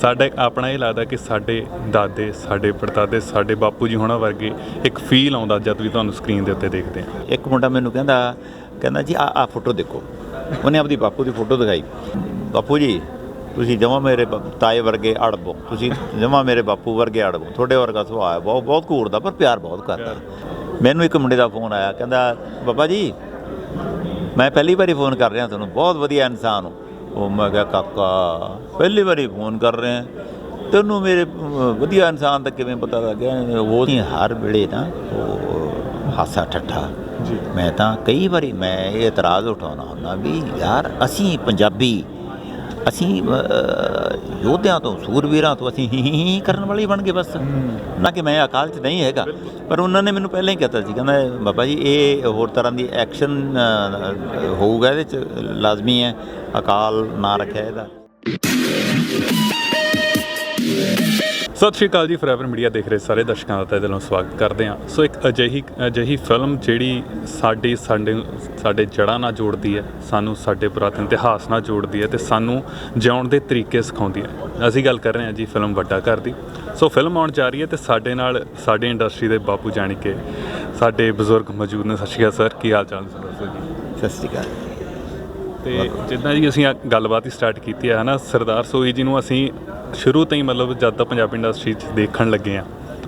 ਸਾਡਾ ਆਪਣਾ ਇਹ ਲੱਗਦਾ ਕਿ ਸਾਡੇ ਦਾਦੇ ਸਾਡੇ ਪੜਦਾਦੇ ਸਾਡੇ ਬਾਪੂ ਜੀ ਹੋਣਾ ਵਰਗੇ ਇੱਕ ਫੀਲ ਆਉਂਦਾ ਜਦ ਵੀ ਤੁਹਾਨੂੰ ਸਕਰੀਨ ਦੇ ਉੱਤੇ ਦੇਖਦੇ ਆ ਇੱਕ ਮੁੰਡਾ ਮੈਨੂੰ ਕਹਿੰਦਾ ਕਹਿੰਦਾ ਜੀ ਆ ਆ ਫੋਟੋ ਦੇਖੋ। ਉਹਨੇ ਆਪਦੀ ਬਾਪੂ ਦੀ ਫੋਟੋ ਦਿਖਾਈ। ਬਾਪੂ ਜੀ ਤੁਸੀਂ ਜਮਾ ਮੇਰੇ ਤਾਏ ਵਰਗੇ ਅੜਬੋ। ਤੁਸੀਂ ਜਮਾ ਮੇਰੇ ਬਾਪੂ ਵਰਗੇ ਅੜਬੋ। ਤੁਹਾਡੇ ਵਰਗਾ ਸੁਭਾਅ ਹੈ ਬਹੁਤ ਬਹੁਤ ਘੂਰਦਾ ਪਰ ਪਿਆਰ ਬਹੁਤ ਕਰਦਾ। ਮੈਨੂੰ ਇੱਕ ਮੁੰਡੇ ਦਾ ਫੋਨ ਆਇਆ ਕਹਿੰਦਾ ਬਾਬਾ ਜੀ ਮੈਂ ਪਹਿਲੀ ਵਾਰੀ ਫੋਨ ਕਰ ਰਿਹਾ ਤੁਹਾਨੂੰ ਬਹੁਤ ਵਧੀਆ ਇਨਸਾਨ ਹੋ। ਉਹ ਮੈਂ ਕਿਹਾ ਕਾਕਾ ਪਹਿਲੀ ਵਾਰੀ ਫੋਨ ਕਰ ਰਹੇ ਹਾਂ। ਤੈਨੂੰ ਮੇਰੇ ਵਧੀਆ ਇਨਸਾਨ ਦਾ ਕਿਵੇਂ ਪਤਾ ਲੱਗਿਆ ਉਹ ਨਹੀਂ ਹਰ ਵੇਲੇ ਨਾ ਉਹ ਹਾਸਾ ਠੱਠਾ। ਜੀ। ਮੈਂ ਤਾਂ ਕਈ ਵਾਰੀ ਮੈਂ ਇਹ ਇਤਰਾਜ਼ ਉਠਾਉਣਾ ਹੁੰਦਾ ਵੀ ਯਾਰ ਅਸੀਂ ਪੰਜਾਬੀ ਅਸੀਂ ਯੋਧਿਆਂ ਤੋਂ ਸੂਰਵੀਰਾਂ ਤੋਂ ਅਸੀਂ ਹੀ ਹੀ ਕਰਨ ਵਾਲੇ ਬਣ ਗਏ ਬਸ। ਨਾ ਕਿ ਮੈਂ ਅਕਾਲ 'ਚ ਨਹੀਂ ਹੈਗਾ ਪਰ ਉਹਨਾਂ ਨੇ ਮੈਨੂੰ ਪਹਿਲਾਂ ਹੀ ਕਹਿਤਾ ਸੀ ਕਹਿੰਦਾ ਬਾਬਾ ਜੀ ਇਹ ਹੋਰ ਤਰ੍ਹਾਂ ਦੀ ਐਕਸ਼ਨ ਹੋਊਗਾ ਇਹਦੇ 'ਚ ਲਾਜ਼ਮੀ ਹੈ ਅਕਾਲ ਨਾ ਰੱਖਿਆ ਇਹਦਾ। ਸਤਿ ਸ਼੍ਰੀ ਅਕਾਲ ਜੀ ਫੋਰਐਵਰ ਮੀਡੀਆ ਦੇਖ ਰਹੇ ਸਾਰੇ ਦਰਸ਼ਕਾਂ ਦਾ ਤਹਿ ਦਿਲੋਂ ਸਵਾਗਤ ਕਰਦੇ ਹਾਂ। ਸੋ ਇੱਕ ਅਜਿਹੀ ਅਜਿਹੀ ਫਿਲਮ ਜਿਹੜੀ ਸਾਡੀ ਸਾਡੇ ਸਾਡੇ ਜੜ੍ਹਾਂ ਨਾਲ ਜੋੜਦੀ ਹੈ ਸਾਨੂੰ ਸਾਡੇ ਪੁਰਾਤਨ ਇਤਿਹਾਸ ਨਾਲ ਜੋੜਦੀ ਹੈ ਤੇ ਸਾਨੂੰ ਜਿਉਣ ਦੇ ਤਰੀਕੇ ਸਿਖਾਉਂਦੀ ਹੈ। ਅਸੀਂ ਗੱਲ ਕਰ ਰਹੇ ਹਾਂ ਜੀ ਫਿਲਮ ਵੱਡਾ ਘਰ ਦੀ। ਸੋ ਫਿਲਮ ਆਉਣ ਜਾ ਰਹੀ ਹੈ ਤੇ ਸਾਡੇ ਨਾਲ ਸਾਡੇ ਇੰਡਸਟਰੀ ਦੇ ਬਾਪੂ ਜਾਣੀ ਕਿ ਸਾਡੇ ਬਜ਼ੁਰਗ ਮੌਜੂਦ ਨੇ। ਸਤਿ ਸ਼੍ਰੀ ਅਕਾਲ ਸਰ ਕੀ ਹਾਲ ਚਾਲ ਸਰ? ਜੀ ਸਤਿ ਸ਼੍ਰੀ ਅਕਾਲ। ਤੇ ਜਿੱਦਾਂ ਜੀ ਅਸੀਂ ਗੱਲਬਾਤ ਹੀ ਸਟਾਰਟ ਕੀਤੀ ਹੈ ਹਨਾ? ਸਰਦਾਰ ਸੋਈ ਜੀ ਨੂੰ ਅਸੀਂ ਸ਼ੁਰੂ ਤੋਂ ਹੀ ਮਤਲਬ ਜਦ ਤੋਂ ਪੰਜਾਬੀ ਇੰਡਸਟਰੀ 'ਚ ਦੇਖਣ ਲੱਗੇ ਆ,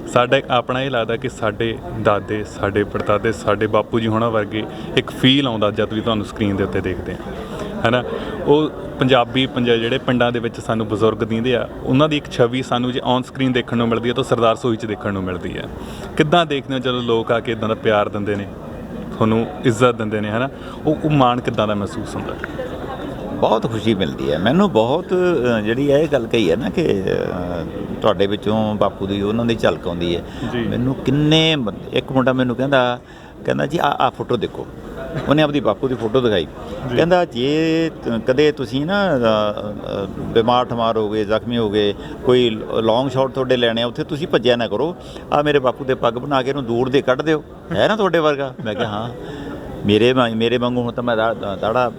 ਸਾਡਾ ਆਪਣਾ ਇਹ ਲੱਗਦਾ ਕਿ ਸਾਡੇ ਦਾਦੇ, ਸਾਡੇ ਪੜਦਾਦੇ, ਸਾਡੇ ਬਾਪੂ ਜੀ ਹੋਣਾ ਵਰਗੇ ਇੱਕ ਫੀਲ ਆਉਂਦਾ ਜਦ ਵੀ ਤੁਹਾਨੂੰ ਸਕਰੀਨ ਦੇ ਉੱਤੇ ਦੇਖਦੇ ਆ। ਹਨਾ? ਉਹ ਪੰਜਾਬੀ ਪੰਜਾ ਜਿਹੜੇ ਪਿੰਡਾਂ ਦੇ ਵਿੱਚ ਸਾਨੂੰ ਬਜ਼ੁਰਗ ਦਿੰਦੇ ਆ, ਉਹਨਾਂ ਦੀ ਇੱਕ ਛਵੀ ਸਾਨੂੰ ਜੇ ਔਨ ਸਕਰੀਨ ਦੇਖਣ ਨੂੰ ਮਿਲਦੀ ਹੈ ਤਾਂ ਸਰਦਾਰ ਸੋਈ 'ਚ ਦੇਖਣ ਨੂੰ ਮਿਲਦੀ ਹੈ ਕਿੱਦਾਂ ਦੇਖਦੇ ਹੋ ਜਦੋਂ ਲੋਕ ਆ ਕੇ ਇਦਾਂ ਦਾ ਪਿਆਰ ਦਿੰਦੇ ਨੇ, ਤੁਹਾਨੂੰ ਇੱਜ਼ਤ ਦਿੰਦੇ ਨੇ, ਹਨਾ? ਉਹ ਉਹ ਮਾਣ ਕਿੱਦਾਂ ਦਾ ਮਹਿਸੂਸ ਹੁੰਦਾ? ਬਹੁਤ ਖੁਸ਼ੀ ਮਿਲਦੀ ਹੈ। ਮੈਨੂੰ ਬਹੁਤ ਜਿਹੜੀ ਇਹ ਗੱਲ ਕਹੀ ਹੈ ਨਾ ਕਿ ਤੁਹਾਡੇ ਵਿੱਚੋਂ ਬਾਪੂ ਦੀ ਉਹਨਾਂ ਦੀ ਝਲਕ ਆਉਂਦੀ ਹੈ। ਮੈਨੂੰ ਕਿੰਨੇ ਇੱਕ ਮੁੰਡਾ ਮੈਨੂੰ ਕਹਿੰਦਾ ਕਹਿੰਦਾ ਜੀ ਆ ਆ ਫੋਟੋ ਦੇਖੋ। ਉਹਨੇ ਆਪਦੀ ਬਾਪੂ ਦੀ ਫੋਟੋ ਦਿਖਾਈ। ਕਹਿੰਦਾ ਜੇ ਕਦੇ ਤੁਸੀਂ ਨਾ ਬਿਮਾਰ ਠਮਾਰ ਹੋ ਗਏ ਜ਼ਖਮੀ ਹੋ ਗਏ ਕੋਈ ਲੌਂਗ ਸ਼ਾਟ ਤੁਹਾਡੇ ਲੈਣੇ ਆ ਉੱਥੇ ਤੁਸੀਂ ਭੱਜਿਆ ਨਾ ਕਰੋ। ਆ ਮੇਰੇ ਬਾਪੂ ਦੇ ਪੱਗ ਬਣਾ ਕੇ ਇਹਨੂੰ ਦੂਰ ਦੇ ਕੱਢ ਦਿਓ। ਹੈ ਨਾ ਤੁਹਾਡੇ ਵਰਗਾ? ਮੈਂ ਕਿਹਾ ਹਾਂ। ਮੇਰੇ ਮੇਰੇ ਵਾਂਗੂ ਹੁਣ ਤਾਂ ਮੈਂ ਦਾੜਾ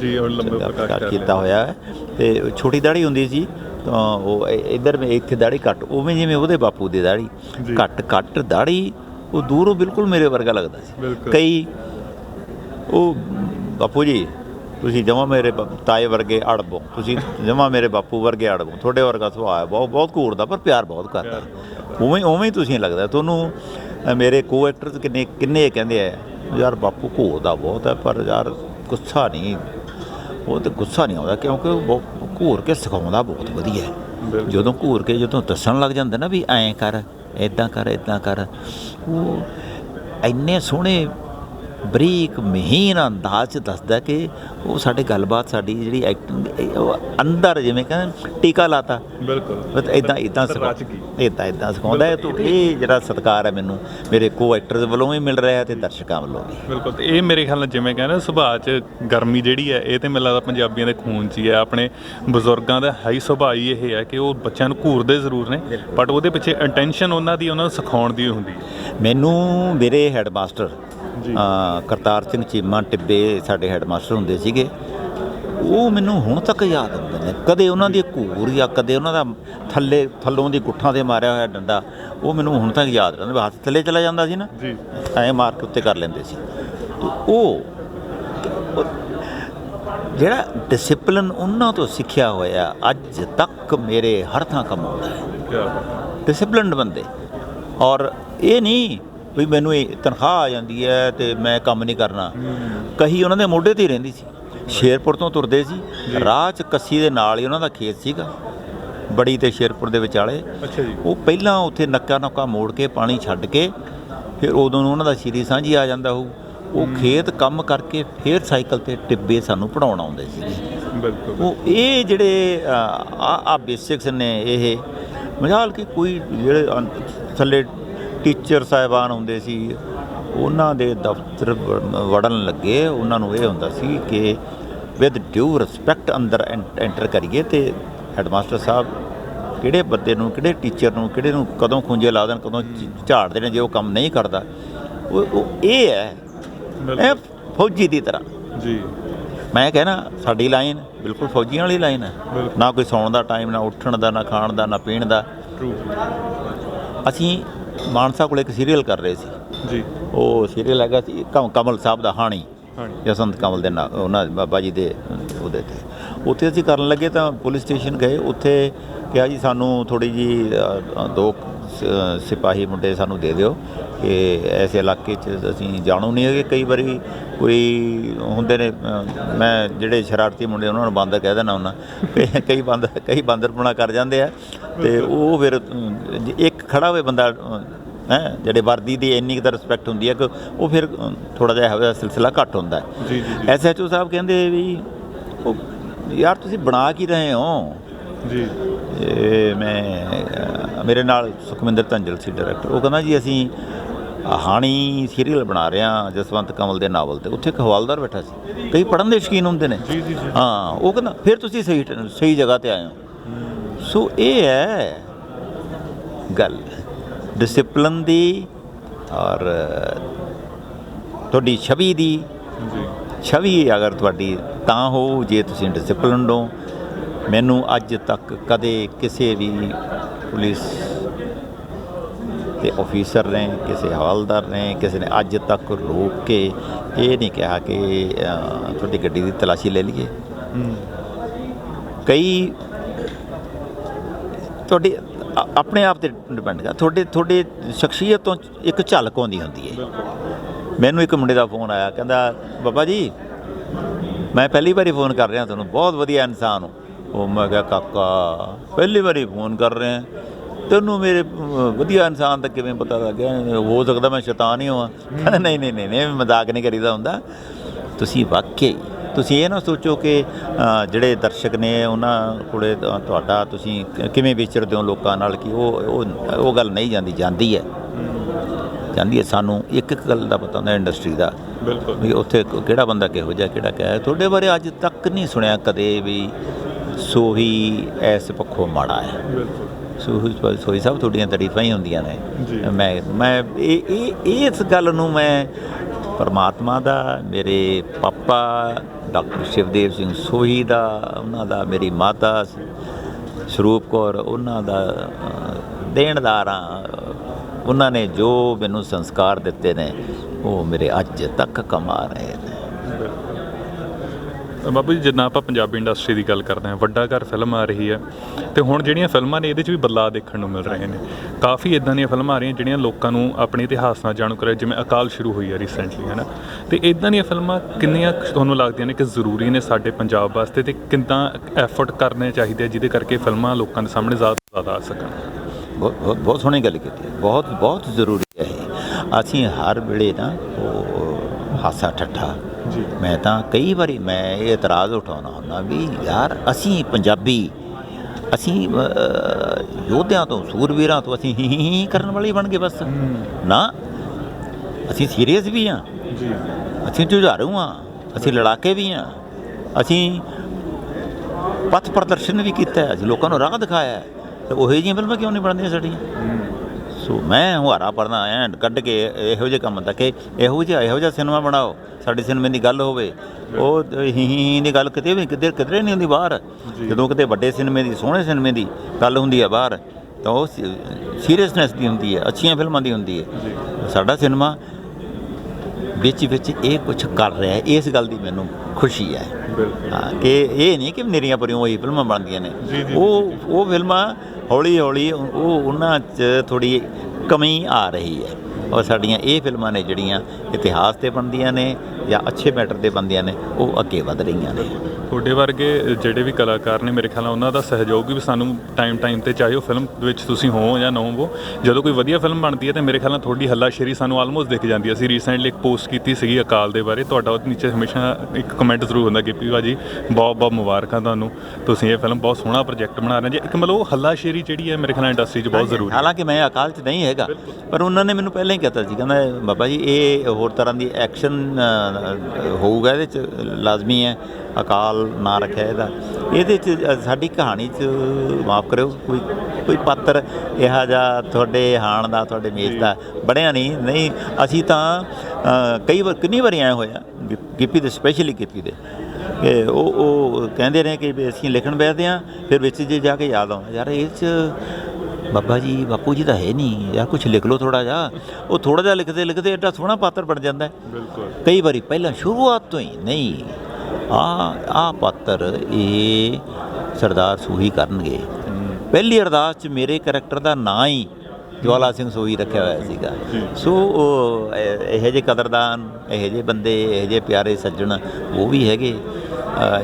ਜੀ ਉਹ ਲੰਬੇ ਪ੍ਰਕਾਰ ਕੀਤਾ ਹੋਇਆ ਹੈ। ਤੇ ਛੋਟੀ ਦਾੜੀ ਹੁੰਦੀ ਸੀ ਤਾਂ ਉਹ ਇੱਧਰ ਮੈਂ ਇੱਥੇ ਦਾੜੀ ਕੱਟ ਉਵੇਂ ਜਿਵੇਂ ਉਹਦੇ ਬਾਪੂ ਦੀ ਦਾੜੀ। ਘੱਟ ਘੱਟ ਦਾੜੀ ਉਹ ਦੂਰੋਂ ਬਿਲਕੁਲ ਮੇਰੇ ਵਰਗਾ ਲੱਗਦਾ ਸੀ। ਕਈ ਉਹ ਬਾਪੂ ਜੀ ਤੁਸੀਂ ਜਮਾ ਮੇਰੇ ਤਾਏ ਵਰਗੇ ਅੜਬੋ ਤੁਸੀਂ ਜਮਾ ਮੇਰੇ ਬਾਪੂ ਵਰਗੇ ਅੜਬੋ ਤੁਹਾਡੇ ਵਰਗਾ ਸੁਭਾਅ ਹੈ। ਬਹੁਤ ਬਹੁਤ ਘੂਰਦਾ ਪਰ ਪਿਆਰ ਬਹੁਤ ਕਰਦਾ ਉਵੇਂ ਉਵੇਂ ਤੁਸੀਂ ਲੱਗਦਾ। ਤੁਹਾਨੂੰ ਮੇਰੇ ਕੋ ਐਕਟਰਸ ਕਿੰਨੇ ਕਿੰਨੇ ਕਹਿੰਦੇ ਆ ਯਾਰ ਬਾਪੂ ਘੂਰਦਾ ਬਹੁਤ ਹੈ ਪਰ ਯਾਰ ਗੁੱਸਾ ਨਹੀਂ। ਉਹ ਤੇ ਗੁੱਸਾ ਨਹੀਂ ਆਉਂਦਾ ਕਿਉਂਕਿ ਉਹ ਬਹੁਤ ਘੂਰ ਕੇ ਸਿਖਾਉਂਦਾ ਬਹੁਤ ਵਧੀਆ ਹੈ। ਜਦੋਂ ਘੂਰ ਕੇ ਜਦੋਂ ਦੱਸਣ ਲੱਗ ਜਾਂਦਾ ਨਾ ਵੀ ਐਂ ਕਰ ਇਦਾਂ ਕਰ ਇਦਾਂ ਕਰ ਉਹ ਇੰਨੇ ਸੋਹਣੇ ਬਰੀਕ ਮਹੀਨ ਅੰਦਾਜ਼ ਚ ਦੱਸਦਾ ਕਿ ਉਹ ਸਾਡੇ ਗੱਲਬਾਤ ਸਾਡੀ ਜਿਹੜੀ ਐਕਟਿੰਗ ਅੰਦਰ ਜਿਵੇਂ ਕਹਿੰਦੇ ਟੀਕਾ ਲਾਤਾ। ਬਿਲਕੁਲ। ਬਸ ਇਦਾਂ ਇਦਾਂ। ਇਦਾਂ ਇਦਾਂ ਸਿਖਾਉਂਦਾ ਹੈ। ਤੋ ਇਹ ਜਿਹੜਾ ਸਤਿਕਾਰ ਹੈ ਮੈਨੂੰ ਮੇਰੇ ਕੋ ਐਕਟਰਸ ਵੱਲੋਂ ਵੀ ਮਿਲ ਰਿਹਾ ਤੇ ਦਰਸ਼ਕਾਂ ਵੱਲੋਂ ਵੀ। ਬਿਲਕੁਲ ਤੇ ਇਹ ਮੇਰੇ ਖਿਆਲ ਨਾਲ ਜਿਵੇਂ ਕਹਿੰਦੇ ਸੁਭਾਅ 'ਚ ਗਰਮੀ ਜਿਹੜੀ ਹੈ ਇਹ ਤੇ ਮੈਨੂੰ ਲੱਗਦਾ ਪੰਜਾਬੀਆਂ ਦੇ ਖੂਨ 'ਚ ਹੀ ਹੈ। ਆਪਣੇ ਬਜ਼ੁਰਗਾਂ ਦਾ ਹੈ ਹੀ ਸੁਭਾਅ ਹੀ ਇਹ ਹੈ ਕਿ ਉਹ ਬੱਚਿਆਂ ਨੂੰ ਘੂਰਦੇ ਜ਼ਰੂਰ ਨੇ ਬਟ ਉਹਦੇ ਪਿੱਛੇ ਇੰਟੈਂਸ਼ਨ ਉਹਨਾਂ ਦੀ ਉਹਨਾਂ ਨੂੰ ਸਿਖਾਉਣ ਦੀ ਹੁੰਦੀ ਹੈ। ਮੈਨੂੰ ਮੇਰੇ ਹੈਡਮਾਸਟਰ ਕਰਤਾਰ ਸਿੰਘ ਚੀਮਾ ਟਿੱਬੇ ਸਾਡੇ ਹੈਡਮਾਸਟਰ ਹੁੰਦੇ ਸੀਗੇ। ਉਹ ਮੈਨੂੰ ਹੁਣ ਤੱਕ ਯਾਦ ਆਉਂਦੇ। ਨੇ ਕਦੇ ਉਹਨਾਂ ਦੀ ਘੂਰ ਜਾਂ ਕਦੇ ਉਹਨਾਂ ਦਾ ਥੱਲੇ ਥੱਲੋਂ ਦੀ ਗੁੱਠਾਂ ਤੇ ਮਾਰਿਆ ਹੋਇਆ ਡੰਡਾ ਉਹ ਮੈਨੂੰ ਹੁਣ ਤੱਕ ਯਾਦ ਰਹਿੰਦਾ ਹੱਥ ਥੱਲੇ ਚਲਾ ਜਾਂਦਾ ਸੀ ਨਾ। ਜੀ। ਐਂ ਮਾਰ ਕੇ ਉੱਤੇ ਕਰ ਲੈਂਦੇ ਸੀ। ਉਹ ਜਿਹੜਾ ਡਿਸਪਲਿਨ ਉਹਨਾਂ ਤੋਂ ਸਿੱਖਿਆ ਹੋਇਆ ਅੱਜ ਤੱਕ ਮੇਰੇ ਹਰ ਥਾਂ ਕੰਮ ਆਉਂਦਾ ਹੈ ਡਿਸਪਲਿਨਡ ਬੰਦੇ। ਔਰ ਇਹ ਨਹੀਂ ਵੀ ਮੈਨੂੰ ਇਹ ਤਨਖਾਹ ਆ ਜਾਂਦੀ ਹੈ ਤੇ ਮੈਂ ਕੰਮ ਨਹੀਂ ਕਰਨਾ। ਕਹੀ ਉਹਨਾਂ ਦੇ ਮੋਢੇ ਤੇ ਹੀ ਰਹਿੰਦੀ ਸੀ। ਸ਼ੇਰਪੁਰ ਤੋਂ ਤੁਰਦੇ ਸੀ। ਰਾਹ 'ਚ ਕੱਸੀ ਦੇ ਨਾਲ ਹੀ ਉਹਨਾਂ ਦਾ ਖੇਤ ਸੀਗਾ। ਬੜੀ ਤੇ ਸ਼ੇਰਪੁਰ ਦੇ ਵਿਚਾਲੇ। ਅੱਛਾ ਜੀ। ਉਹ ਪਹਿਲਾਂ ਉੱਥੇ ਨੱਕਾ ਨੱਕਾ ਮੋੜ ਕੇ ਪਾਣੀ ਛੱਡ ਕੇ ਫਿਰ ਉਦੋਂ ਨੂੰ ਉਹਨਾਂ ਦਾ ਸ਼ੀਰੀ ਸਾਂਝੀ ਆ ਜਾਂਦਾ ਹੋਊ। ਉਹ ਖੇਤ ਕੰਮ ਕਰਕੇ ਫਿਰ ਸਾਈਕਲ ਤੇ ਟਿੱਬੇ ਸਾਨੂੰ ਪੜਾਉਣ ਆਉਂਦੇ ਸੀ। ਬਿਲਕੁਲ। ਉਹ ਇਹ ਜਿਹੜੇ ਆ ਆ ਬੇਸਿਕਸ ਨੇ ਇਹ। ਮਜਾਲ ਕਿ ਕੋਈ ਜਿਹੜੇ ਥੱਲੇ ਟੀਚਰ ਸਾਹਿਬਾਨ ਹੁੰਦੇ ਸੀ ਉਹਨਾਂ ਦੇ ਦਫ਼ਤਰ ਵੜਨ ਲੱਗੇ। ਉਹਨਾਂ ਨੂੰ ਇਹ ਹੁੰਦਾ ਸੀ ਕਿ ਵਿਦ ਡਿਊ ਰਿਸਪੈਕਟ ਅੰਦਰ ਐਂਟਰ ਕਰੀਏ ਤੇ ਹੈਡਮਾਸਟਰ ਸਾਹਿਬ ਕਿਹੜੇ ਬੰਦੇ ਨੂੰ ਕਿਹੜੇ ਟੀਚਰ ਨੂੰ ਕਿਹੜੇ ਨੂੰ ਕਦੋਂ ਖੁੰਝੇ ਲਾ ਦੇਣ ਕਦੋਂ ਝਾੜ ਦੇਣ ਜੇ ਉਹ ਕੰਮ ਨਹੀਂ ਕਰਦਾ। ਉਹ ਉਹ ਇਹ ਹੈ ਇਹ ਫੌਜੀ ਦੀ ਤਰ੍ਹਾਂ। ਜੀ। ਮੈਂ ਕਹਿਣਾ ਸਾਡੀ ਲਾਈਨ ਬਿਲਕੁਲ ਫੌਜੀਆਂ ਵਾਲੀ ਲਾਈਨ ਹੈ। ਨਾ ਕੋਈ ਸੌਣ ਦਾ ਟਾਈਮ ਨਾ ਉੱਠਣ ਦਾ ਨਾ ਖਾਣ ਦਾ ਨਾ ਪੀਣ ਦਾ। ਅਸੀਂ ਮਾਨਸਾ ਕੋਲ ਇੱਕ ਸੀਰੀਅਲ ਕਰ ਰਹੇ ਸੀ। ਜੀ। ਉਹ ਸੀਰੀਅਲ ਹੈਗਾ ਸੀ ਕਮ- ਕਮਲ ਸਾਹਿਬ ਦਾ ਹਾਣੀ। ਹਾਂਜੀ ਜਸਵੰਤ ਕਮਲ ਦੇ ਨਾਲ ਉਹਨਾਂ ਬਾਬਾ ਜੀ ਦੇ ਉਹਦੇ ਤੇ। ਉੱਥੇ ਅਸੀਂ ਕਰਨ ਲੱਗੇ ਤਾਂ ਪੁਲਿਸ ਸਟੇਸ਼ਨ ਗਏ ਉੱਥੇ ਕਿਹਾ ਜੀ ਸਾਨੂੰ ਥੋੜੀ ਜੀ ਦੋ ਸਿਪਾਹੀ ਮੁੰਡੇ ਸਾਨੂੰ ਦੇ ਦਿਓ ਕਿ ਐਸੇ ਇਲਾਕੇ 'ਚ ਅਸੀਂ ਜਾਣੂ ਨਹੀਂ ਹੈਗੇ। ਕਈ ਵਾਰੀ ਕੋਈ ਹੁੰਦੇ ਨੇ ਮੈਂ ਜਿਹੜੇ ਸ਼ਰਾਰਤੀ ਮੁੰਡੇ ਉਹਨਾਂ ਨੂੰ ਬਾਂਦਰ ਕਹਿ ਦੇਣਾ ਉਹਨਾਂ ਕਈ- ਕਈ ਬਾਂਦਰ ਕਈ ਬਾਂਦਰਪੁਣਾ ਕਰ ਜਾਂਦੇ ਆ ਤੇ ਉਹ ਫਿਰ ਇੱਕ ਖੜਾ ਹੋਵੇ ਬੰਦਾ ਹੈ ਜਿਹੜੇ ਵਰਦੀ ਦੀ ਇੰਨੀ ਕੁ ਰਿਸਪੈਕਟ ਹੁੰਦੀ ਹੈ ਕਿ ਉਹ ਫਿਰ ਥੋੜਾ ਜਿਹਾ ਇਹੋ ਜਿਹਾ ਸਿਲਸਿਲਾ ਘੱਟ ਹੁੰਦਾ। ਹੈ ਜੀ ਜੀ। ਐਸਐਚਓ ਸਾਹਿਬ ਕਹਿੰਦੇ ਵੀ ਉਹ ਯਾਰ ਤੁਸੀਂ ਬਣਾ ਕੀ ਰਹੇ ਹੋ? ਜੀ। ਇਹ ਮੈਂ ਮੇਰੇ ਨਾਲ ਸੁਖਮਿੰਦਰ ਧੰਜਲ ਸੀ ਡਾਇਰੈਕਟਰ ਉਹ ਕਹਿੰਦਾ ਜੀ ਅਸੀਂ ਹਾਣੀ ਸੀਰੀਅਲ ਬਣਾ ਰਹੇ ਹਾਂ ਜਸਵੰਤ ਕਮਲ ਦੇ ਨਾਵਲ ਤੇ। ਉੱਥੇ ਇੱਕ ਹਵਾਲਦਾਰ ਬੈਠਾ ਸੀ। ਕਈ ਪੜ੍ਹਨ ਦੇ ਸ਼ੌਕੀਨ ਹੁੰਦੇ ਨੇ। ਜੀ ਜੀ ਜੀ। ਹਾਂ ਉਹ ਕਹਿੰਦਾ ਫਿਰ ਤੁਸੀਂ ਸਹੀ ਸਹੀ ਜਗ੍ਹਾ ਤੇ ਆਏ ਹੋ। ਸੋ ਇਹ ਹੈ ਗੱਲ। ਡਿਸਪਲਿਨ ਦੀ ਔਰ ਤੁਹਾਡੀ ਛਵੀ ਦੀ। ਜੀ। ਛਵੀ ਅਗਰ ਤੁਹਾਡੀ ਤਾਂ ਹੋ ਜੇ ਤੁਸੀਂ ਡਿਸਪਲਿਨਡ ਹੋ ਮੈਨੂੰ ਅੱਜ ਤੱਕ ਕਦੇ ਕਿਸੇ ਵੀ ਪੁਲਿਸ ਤੇ ਅਫੀਸਰ ਨੇ ਕਿਸੇ ਹਵਾਲਦਾਰ ਨੇ ਕਿਸੇ ਨੇ ਅੱਜ ਤੱਕ ਰੋਕ ਕੇ ਇਹ ਨਹੀਂ ਕਿਹਾ ਕਿ ਤੁਹਾਡੀ ਗੱਡੀ ਦੀ ਤਲਾਸ਼ੀ ਲੈ ਲਈਏ। ਕਈ ਤੁਹਾਡੀ ਆਪਣੇ ਆਪ ਤੇ ਡਿਪੈਂਡ ਕਰ ਤੁਹਾਡੇ ਤੁਹਾਡੇ ਸ਼ਖਸੀਅਤ ਤੋਂ ਇੱਕ ਝਲਕ ਆਉਂਦੀ ਹੁੰਦੀ ਹੈ। ਮੈਨੂੰ ਇੱਕ ਮੁੰਡੇ ਦਾ ਫੋਨ ਆਇਆ ਕਹਿੰਦਾ ਬਾਬਾ ਜੀ ਮੈਂ ਪਹਿਲੀ ਵਾਰੀ ਫੋਨ ਕਰ ਰਿਹਾ ਤੁਹਾਨੂੰ ਬਹੁਤ ਵਧੀਆ ਇਨਸਾਨ ਹੋ। ਉਹ ਮੈਂ ਕਿਹਾ ਕਾਕਾ ਪਹਿਲੀ ਵਾਰੀ ਫੋਨ ਕਰ ਰਿਹਾ ਤੈਨੂੰ ਮੇਰੇ ਵਧੀਆ ਇਨਸਾਨ ਦਾ ਕਿਵੇਂ ਪਤਾ ਲੱਗਿਆ ਹੋ ਸਕਦਾ ਮੈਂ ਸ਼ੈਤਾਨ ਹੀ ਹਾਂ। ਕਹਿੰਦਾ ਨਹੀਂ ਨਹੀਂ ਨਹੀਂ ਨਹੀਂ ਮਜ਼ਾਕ ਨਹੀਂ ਕਰੀਦਾ ਹੁੰਦਾ। ਤੁਸੀਂ ਵਾਕਈ ਤੁਸੀਂ ਇਹ ਨਾ ਸੋਚੋ ਕਿ ਜਿਹੜੇ ਦਰਸ਼ਕ ਨੇ ਉਹਨਾਂ ਕੋਲੇ ਤਾਂ ਤੁਹਾਡਾ ਤੁਸੀਂ ਕਿਵੇਂ ਵਿਚਰਦੇ ਹੋ ਲੋਕਾਂ ਨਾਲ ਕਿ ਉਹ ਉਹ ਗੱਲ ਨਹੀਂ ਜਾਂਦੀ ਜਾਂਦੀ ਹੈ। ਜਾਂਦੀ ਹੈ। ਸਾਨੂੰ ਇੱਕ ਇੱਕ ਗੱਲ ਦਾ ਪਤਾ ਹੁੰਦਾ ਇੰਡਸਟਰੀ ਦਾ ਬਿਲਕੁਲ। ਵੀ ਉੱਥੇ ਕਿਹੜਾ ਬੰਦਾ ਕਿਹੋ ਜਿਹਾ ਕਿਹੜਾ ਕਿਹਾ। ਤੁਹਾਡੇ ਬਾਰੇ ਅੱਜ ਤੱਕ ਨਹੀਂ ਸੁਣਿਆ ਕਦੇ ਵੀ ਸੋਹੀ ਐਸ ਪੱਖੋਂ ਮਾੜਾ ਹੈ। ਬਿਲਕੁਲ। ਸੋਹੀ ਸੋਹੀ ਸਭ ਤੁਹਾਡੀਆਂ ਤਾਰੀਫਾਂ ਹੀ ਹੁੰਦੀਆਂ ਨੇ। ਮੈਂ ਮੈਂ ਇਹ ਇਹ ਇਸ ਗੱਲ ਨੂੰ ਮੈਂ ਪਰਮਾਤਮਾ ਦਾ ਮੇਰੇ ਪਾਪਾ ਡਾਕਟਰ ਸ਼ਿਵਦੇਵ ਸਿੰਘ ਸੋਹੀ ਦਾ ਉਹਨਾਂ ਦਾ ਮੇਰੀ ਮਾਤਾ ਸਰੂਪ ਕੌਰ ਉਹਨਾਂ ਦਾ ਦੇਣਦਾਰ ਉਹਨਾਂ ਨੇ ਜੋ ਮੈਨੂੰ ਸੰਸਕਾਰ ਦਿੱਤੇ ਨੇ ਉਹ ਮੇਰੇ ਅੱਜ ਤੱਕ ਕਮਾ ਰਹੇ ਨੇ। ਬਾਬੂ ਜੀ, ਜਿੰਨਾ ਆਪਾਂ ਪੰਜਾਬੀ ਇੰਡਸਟਰੀ ਦੀ ਗੱਲ ਕਰਦੇ ਹਾਂ, ਵੱਡਾ ਘਰ ਫਿਲਮ ਆ ਰਹੀ ਹੈ ਤੇ ਹੁਣ ਜਿਹੜੀਆਂ ਫਿਲਮਾਂ ਨੇ, ਇਹਦੇ 'ਚ ਵੀ ਬਦਲਾਅ ਦੇਖਣ ਨੂੰ ਮਿਲ ਰਹੇ ਨੇ। ਕਾਫੀ ਇਦਾਂ ਦੀਆਂ ਫਿਲਮਾਂ ਆ ਰਹੀਆਂ ਜਿਹੜੀਆਂ ਲੋਕਾਂ ਨੂੰ ਆਪਣੇ ਇਤਿਹਾਸ ਨਾਲ ਜਾਣੂ ਕਰੇ ਜਿਵੇਂ ਅਕਾਲ ਸ਼ੁਰੂ ਹੋਈ ਹੈ ਰੀਸੈਂਟਲੀ ਹੈ ਨਾ? ਤੇ ਇਦਾਂ ਦੀਆਂ ਫਿਲਮਾਂ ਕਿੰਨੀਆਂ ਤੁਹਾਨੂੰ ਲੱਗਦੀਆਂ ਨੇ ਕਿ ਜ਼ਰੂਰੀ ਨੇ ਸਾਡੇ ਪੰਜਾਬ ਵਾਸਤੇ ਤੇ ਕਿੰਨਾ ਐਫਰਟ ਕਰਨੇ ਚਾਹੀਦੇ ਆ, ਜਿਹਦੇ ਕਰਕੇ ਫਿਲਮਾਂ ਲੋਕਾਂ ਦੇ ਸਾਹਮਣੇ ਜ਼ਿਆਦਾ ਜ਼ਿਆਦਾ ਆ ਸਕਣ? ਬਹੁਤ ਬਹੁਤ ਬਹੁਤ ਸੋਹਣੀ ਗੱਲ ਕੀਤੀ ਹੈ। ਬਹੁਤ ਬਹੁਤ ਜ਼ਰੂਰੀ ਹੈ ਇਹ। ਅਸੀਂ ਹਰ ਵੇਲੇ ਨਾ ਉਹ ਹਾਸਾ ਠੱਠਾ। ਜੀ। ਮੈਂ ਤਾਂ ਕਈ ਵਾਰੀ ਮੈਂ ਇਹ ਇਤਰਾਜ਼ ਉਠਾਉਣਾ ਹੁੰਦਾ ਵੀ ਯਾਰ ਅਸੀਂ ਪੰਜਾਬੀ ਅਸੀਂ ਯੋਧਿਆਂ ਤੋਂ ਸੂਰਵੀਰਾਂ ਤੋਂ ਅਸੀਂ ਹੀ ਕਰਨ ਵਾਲੇ ਬਣ ਗਏ ਬਸ। ਨਾ ਅਸੀਂ ਸੀਰੀਅਸ ਵੀ ਹਾਂ। ਜੀ। ਅਸੀਂ ਜੁਝਾਰੂ ਹਾਂ। ਅਸੀਂ ਲੜਾਕੇ ਵੀ ਹਾਂ। ਅਸੀਂ ਪਥ ਪ੍ਰਦਰਸ਼ਨ ਵੀ ਕੀਤਾ ਹੈ। ਅਸੀਂ ਲੋਕਾਂ ਨੂੰ ਰਾਹ ਦਿਖਾਇਆ ਹੈ। ਤੇ ਉਹੋ ਜਿਹੀਆਂ ਫਿਲਮਾਂ ਕਿਉਂ ਨਹੀਂ ਬਣਦੀਆਂ ਸਾਡੀਆਂ? ਸੋ ਮੈਂ ਹੁਆਰਾ ਪੜਨਾ ਐਂਡ ਕੱਢ ਕੇ ਇਹੋ ਜਿਹੇ ਕੰਮ ਦਾ ਕਿ ਇਹੋ ਜਿਹਾ ਇਹੋ ਜਿਹਾ ਸਿਨੇਮਾ ਬਣਾਓ ਸਾਡੇ ਸਿਨੇਮੇ ਦੀ ਗੱਲ ਹੋਵੇ। ਉਹ ਹੀ ਹੀ ਹੀ ਦੀ ਗੱਲ ਕਿਤੇ ਵੀ ਕਿਤੇ ਕਿਧਰੇ ਨਹੀਂ ਹੁੰਦੀ ਬਾਹਰ। ਜਦੋਂ ਕਿਤੇ ਵੱਡੇ ਸਿਨੇਮੇ ਦੀ ਸੋਹਣੇ ਸਿਨੇਮੇ ਦੀ ਗੱਲ ਹੁੰਦੀ ਹੈ ਬਾਹਰ ਤਾਂ ਉਹ ਸੀਰੀਅਸਨੈਸ ਦੀ ਹੁੰਦੀ ਹੈ ਅੱਛੀਆਂ ਫਿਲਮਾਂ ਦੀ ਹੁੰਦੀ ਹੈ ਸਾਡਾ ਸਿਨੇਮਾ ਵਿੱਚ ਵਿੱਚ ਇਹ ਕੁਝ ਕਰ ਰਿਹਾ ਹੈ ਇਸ ਗੱਲ ਦੀ ਮੈਨੂੰ ਖੁਸ਼ੀ ਹੈ। ਬਿਲਕੁਲ। ਹਾਂ ਕਿ ਇਹ ਨਹੀਂ ਕਿ ਮੇਰੀਆਂ ਪਰੀਆਂ ਉਹੀ ਫਿਲਮਾਂ ਬਣਦੀਆਂ ਨੇ। ਉਹ ਉਹ ਫਿਲਮਾਂ ਹੌਲੀ ਹੌਲੀ ਉਹ ਉਹਨਾਂ 'ਚ ਥੋੜੀ ਕਮੀ ਆ ਰਹੀ ਹੈ। ਔਰ ਸਾਡੀਆਂ ਇਹ ਫਿਲਮਾਂ ਨੇ ਜਿਹੜੀਆਂ ਇਤਿਹਾਸ ਤੇ ਬਣਦੀਆਂ ਨੇ ਜਾਂ ਅੱਛੇ ਮੈਟਰ ਤੇ ਬਣਦੀਆਂ ਨੇ ਉਹ ਅੱਗੇ ਵਧ ਰਹੀਆਂ ਨੇ। ਤੁਹਾਡੇ ਵਰਗੇ ਜਿਹੜੇ ਵੀ ਕਲਾਕਾਰ ਨੇ ਮੇਰੇ ਖਿਆਲ ਨਾਲ ਉਹਨਾਂ ਦਾ ਸਹਿਯੋਗ ਵੀ ਸਾਨੂੰ ਟਾਈਮ ਟਾਈਮ ਤੇ ਚਾਹੇ ਉਹ ਫਿਲਮ ਵਿੱਚ ਤੁਸੀਂ ਹੋ ਜਾਂ ਨਾ ਹੋਵੋ ਜਦੋਂ ਕੋਈ ਵਧੀਆ ਫਿਲਮ ਬਣਦੀ ਹੈ ਤੇ ਮੇਰੇ ਖਿਆਲ ਨਾਲ ਤੁਹਾਡੀ ਹੱਲਾਸ਼ੇਰੀ ਸਾਨੂੰ ਆਲਮੋਸਟ ਦਿਖ ਜਾਂਦੀ ਹੈ। ਅਸੀਂ ਰੀਸੈਂਟਲੀ ਇੱਕ ਪੋਸਟ ਕੀਤੀ ਸੀਗੀ ਅਕਾਲ ਦੇ ਬਾਰੇ ਤੁਹਾਡਾ ਉਹਦੇ ਨੀਚੇ ਹਮੇਸ਼ਾ ਇੱਕ ਕਮੈਂਟ ਜ਼ਰੂਰ ਹੁੰਦਾ ਗਿੱਪੀ ਭਾਜੀ ਬਹੁਤ ਬਹੁਤ ਮੁਬਾਰਕਾਂ ਤੁਹਾਨੂੰ ਤੁਸੀਂ ਇਹ ਫਿਲਮ ਬਹੁਤ ਸੋਹਣਾ ਪ੍ਰੋਜੈਕਟ ਬਣਾ ਰਹੇ ਜੀ ਇੱਕ ਮਤਲਬ ਉਹ ਹੱਲਾਸ਼ੇਰੀ ਜਿਹੜੀ ਹੈ ਮੇਰੇ ਖਿਆਲ ਨਾਲ ਇੰਡਸਟਰੀ 'ਚ ਬਹੁਤ ਜ਼ਰੂਰੀ ਹੈ। ਹਾਲਾਂਕਿ ਮੈਂ ਅਕਾਲ 'ਚ ਨਹੀਂ ਹੈਗਾ ਪਰ ਉਹਨਾਂ ਨੇ ਮੈਨੂੰ ਪਹਿਲਾਂ ਹੀ ਕਹਿਤਾ ਸੀ। ਕਹਿੰਦਾ, ਬਾਬਾ ਜੀ, ਇਹ ਹੋਰ ਤਰ੍ਹਾਂ ਦੀ ਐਕਸ਼ਨ ਹੋਊਗਾ, ਇਹਦੇ 'ਚ ਲਾਜ਼ਮੀ ਹੈ, ਅਕਾਲ ਨਾ ਰੱਖਿਆ ਇਹਦਾ। ਇਹਦੇ 'ਚ, ਸਾਡੀ ਕਹਾਣੀ 'ਚ ਮਾਫ ਕਰਿਓ, ਕੋਈ ਕੋਈ ਪਾਤਰ ਇਹੋ ਜਿਹਾ ਤੁਹਾਡੇ ਹਾਣ ਦਾ, ਤੁਹਾਡੇ ਮੇਜ਼ ਦਾ ਬਣਿਆ ਨਹੀਂ। ਨਹੀਂ, ਅਸੀਂ ਤਾਂ ਕਈ ਵਾਰ, ਕਿੰਨੀ ਵਾਰੀ ਆਏ ਹੋਇਆ ਗਿ- ਗਿੱਪੀ ਦੇ ਸਪੈਸ਼ਲੀ ਗਿੱਪੀ ਦੇ, ਕਿ ਉਹ ਉਹ ਕਹਿੰਦੇ ਨੇ ਕਿ ਅਸੀਂ ਲਿਖਣ ਬੈਠਦੇ ਆ ਫਿਰ ਵਿੱਚ ਜੇ ਜਾ ਕੇ ਯਾਦ ਆਉਂਦਾ, ਯਾਰ ਇਹ ਚ ਬਾਬਾ ਜੀ ਬਾਪੂ ਜੀ ਤਾਂ ਹੈ ਨਹੀਂ। ਯਾਰ ਕੁਝ ਲਿਖ ਲਓ ਥੋੜਾ ਜਿਹਾ। ਉਹ ਥੋੜਾ ਜਿਹਾ ਲਿਖਦੇ ਲਿਖਦੇ ਐਡਾ ਸੋਹਣਾ ਪਾਤਰ ਬਣ ਜਾਂਦਾ ਹੈ। ਬਿਲਕੁਲ। ਕਈ ਵਾਰੀ ਪਹਿਲਾਂ ਸ਼ੁਰੂਆਤ ਤੋਂ ਹੀ ਨਹੀਂ। ਆ ਆ ਪਾਤਰ ਇਹ ਸਰਦਾਰ ਸੂਹੀ ਕਰਨਗੇ। ਪਹਿਲੀ ਅਰਦਾਸ 'ਚ ਮੇਰੇ ਕਰੈਕਟਰ ਦਾ ਨਾਂ ਹੀ ਜਵਾਲਾ ਸਿੰਘ ਸੋਹੀ ਰੱਖਿਆ ਹੋਇਆ ਸੀਗਾ। ਸੋ ਉਹ ਇਹ- ਜਿਹੇ ਕਦਰਦਾਨ ਇਹੋ ਜਿਹੇ ਬੰਦੇ ਇਹੋ ਜਿਹੇ ਪਿਆਰੇ ਸੱਜਣ ਉਹ ਵੀ ਹੈਗੇ।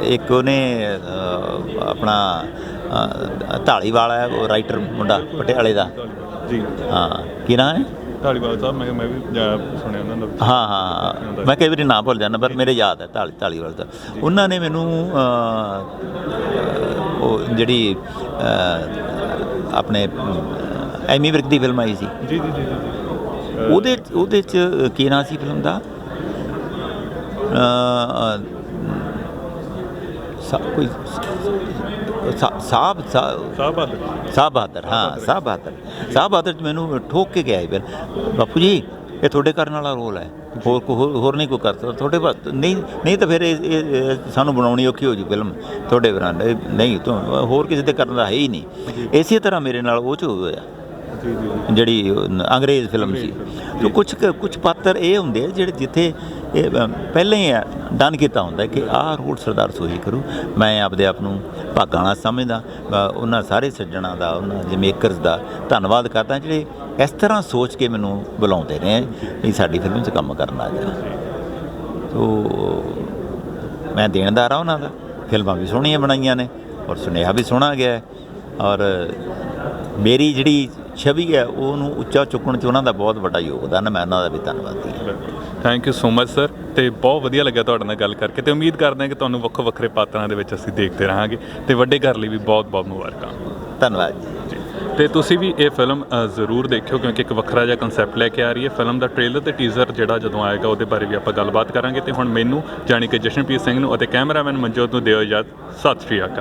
ਇੱਕ ਉਹਨੇ ਆਪਣਾ ਢਾਲੀਵਾਲ ਹੈ ਉਹ ਰਾਈਟਰ ਮੁੰਡਾ ਪਟਿਆਲੇ ਦਾ। ਜੀ। ਹਾਂ ਕੀ ਨਾਂ ਹੈ? ਢਾਲੀਵਾਲ ਸਾਹਿਬ ਮੈਂ ਮੈਂ ਵੀ ਜਾ- ਸੁਣਿਆ ਉਹਨਾਂ ਦਾ। ਹਾਂ ਹਾਂ ਮੈਂ ਕਈ ਵਾਰੀ ਨਾਂ ਭੁੱਲ ਜਾਂਦਾ ਪਰ ਮੇਰੇ ਯਾਦ ਹੈ ਢਾਲੀ ਢਾਲੀਵਾਲ ਦਾ। ਉਹਨਾਂ ਨੇ ਮੈਨੂੰ ਉਹ ਜਿਹੜੀ ਆਪਣੇ ਐਮੀ ਵਿਰਕ ਦੀ ਫਿਲਮ ਆਈ ਸੀ। ਜੀ ਜੀ ਜੀ ਜੀ ਉਹਦੇ ਉਹਦੇ ਚ ਕੀ ਨਾਂ ਸੀ ਫਿਲਮ ਦਾ? ਅ, ਸਾ ਕੋਈ ਸਾ- ਸਾਹਬ ਸਾਹਿਬ ਬਹਾਦਰ ਸਾਹ ਬਹਾਦਰ ਹਾਂ ਸਾਹ ਬਹਾਦਰ ਸਾਹ ਬਹਾਦਰ ਚ ਮੈਨੂੰ ਠੋਕ ਕੇ ਗਿਆ ਫਿਰ। ਬਾਪੂ ਜੀ ਇਹ ਤੁਹਾਡੇ ਕਰਨ ਵਾਲਾ ਰੋਲ ਹੈ। ਹੋਰ ਹੋਰ ਨਹੀਂ ਕੋਈ ਕਰ ਸਕਦਾ। ਤੁਹਾਡੇ ਬਸ ਨਹੀਂ ਨਹੀਂ ਤਾਂ ਫਿਰ ਇਹ ਸਾਨੂੰ ਬਣਾਉਣੀ ਔਖੀ ਹੋ ਜੂ ਫਿਲਮ। ਤੁਹਾਡੇ ਬਰਾਂਡੇ ਨਹੀਂ ਤੂੰ ਹੋਰ ਕਿਸੇ ਦੇ ਕਰਨ ਦਾ ਹੈ ਹੀ ਨਹੀਂ। ਇਸੇ ਤਰ੍ਹਾਂ ਮੇਰੇ ਨਾਲ ਉਹ ਚ ਹੋਇਆ। ਜਿਹੜੀ ਅੰਗਰੇਜ਼ ਫਿਲਮ ਸੀ। ਜੋ। ਕੁਝ ਕੁਝ ਪਾਤਰ ਇਹ ਹੁੰਦੇ ਆ ਜਿਹੜੇ ਜਿੱਥੇ ਇਹ ਪਹਿਲਾਂ ਹੀ ਡਨ ਕੀਤਾ ਹੁੰਦਾ ਕਿ ਆਹ ਰੋਲ ਸਰਦਾਰ ਸੋਹੀ ਕਰੂ ਮੈਂ ਆਪਦੇ ਆਪ ਨੂੰ ਭਾਗਾਂ ਨਾਲ ਸਮਝਦਾ ਉਹਨਾਂ ਸਾਰੇ ਸੱਜਣਾ ਦਾ ਉਹਨਾਂ ਦੇ ਮੇਕਰਸ ਦਾ ਧੰਨਵਾਦ ਕਰਦਾ ਜਿਹੜੇ ਇਸ ਤਰ੍ਹਾਂ ਸੋਚ ਕੇ ਮੈਨੂੰ ਬੁਲਾਉਂਦੇ ਨੇ ਵੀ ਸਾਡੀ ਫਿਲਮ 'ਚ ਕੰਮ ਕਰਨ ਆ ਜਾ। ਸੋ ਮੈਂ ਦੇਣਦਾਰ ਆ ਉਹਨਾਂ ਦਾ ਫਿਲਮਾਂ ਵੀ ਸੋਹਣੀਆਂ ਬਣਾਈਆਂ ਨੇ ਔਰ ਸੁਨੇਹਾ ਵੀ ਸੋਹਣਾ ਗਿਆ ਔਰ ਮੇਰੀ ਜਿਹੜੀ ਛਵੀ ਹੈ ਉਹਨੂੰ ਉੱਚਾ ਚੁੱਕਣ 'ਚ ਉਹਨਾਂ ਦਾ ਬਹੁਤ ਵੱਡਾ ਯੋਗਦਾਨ ਹੈ। ਮੈਂ ਉਹਨਾਂ ਦਾ ਵੀ ਧੰਨਵਾਦੀ ਹਾਂ। Thank you so much sir ਤੇ ਬਹੁਤ ਵਧੀਆ ਲੱਗਿਆ ਤੁਹਾਡੇ ਨਾਲ ਗੱਲ ਕਰਕੇ ਤੇ ਉਮੀਦ ਕਰਦੇ ਹਾਂ ਕਿ ਤੁਹਾਨੂੰ ਵੱਖੋ ਵੱਖਰੇ ਪਾਤਰਾਂ ਦੇ ਵਿੱਚ ਅਸੀਂ ਦੇਖਦੇ ਰਹਾਂਗੇ ਤੇ ਵੱਡੇ ਘਰ ਲਈ ਵੀ ਬਹੁਤ ਬਹੁਤ ਮੁਬਾਰਕਾਂ। ਧੰਨਵਾਦ ਜੀ। ਤੇ ਤੁਸੀਂ ਵੀ ਇਹ ਫਿਲਮ ਜ਼ਰੂਰ ਦੇਖਿਓ ਕਿਉਂਕਿ ਇੱਕ ਵੱਖਰਾ ਜਿਹਾ ਕਨਸੈਪਟ ਲੈ ਕੇ ਆ ਰਹੀ ਹੈ। ਫਿਲਮ ਦਾ ਟ੍ਰੇਲਰ ਤੇ ਟੀਜ਼ਰ ਜਿਹੜਾ ਜਦੋਂ ਆਏਗਾ ਉਹਦੇ ਬਾਰੇ ਵੀ ਆਪਾਂ ਗੱਲਬਾਤ ਕਰਾਂਗੇ ਤੇ ਹੁਣ ਮੈਨੂੰ ਜਾਣੀ ਕਿ ਜਸ਼ਨਪ੍ਰੀਤ ਸਿੰਘ ਨੂੰ ਅਤੇ ਕੈਮਰਾਮੈਨ ਮਨਜੋਤ ਨੂੰ ਦਿਓ ਇਜਾਜ਼ਤ। ਸਤਿ ਸ਼੍ਰੀ ਅਕਾਲ।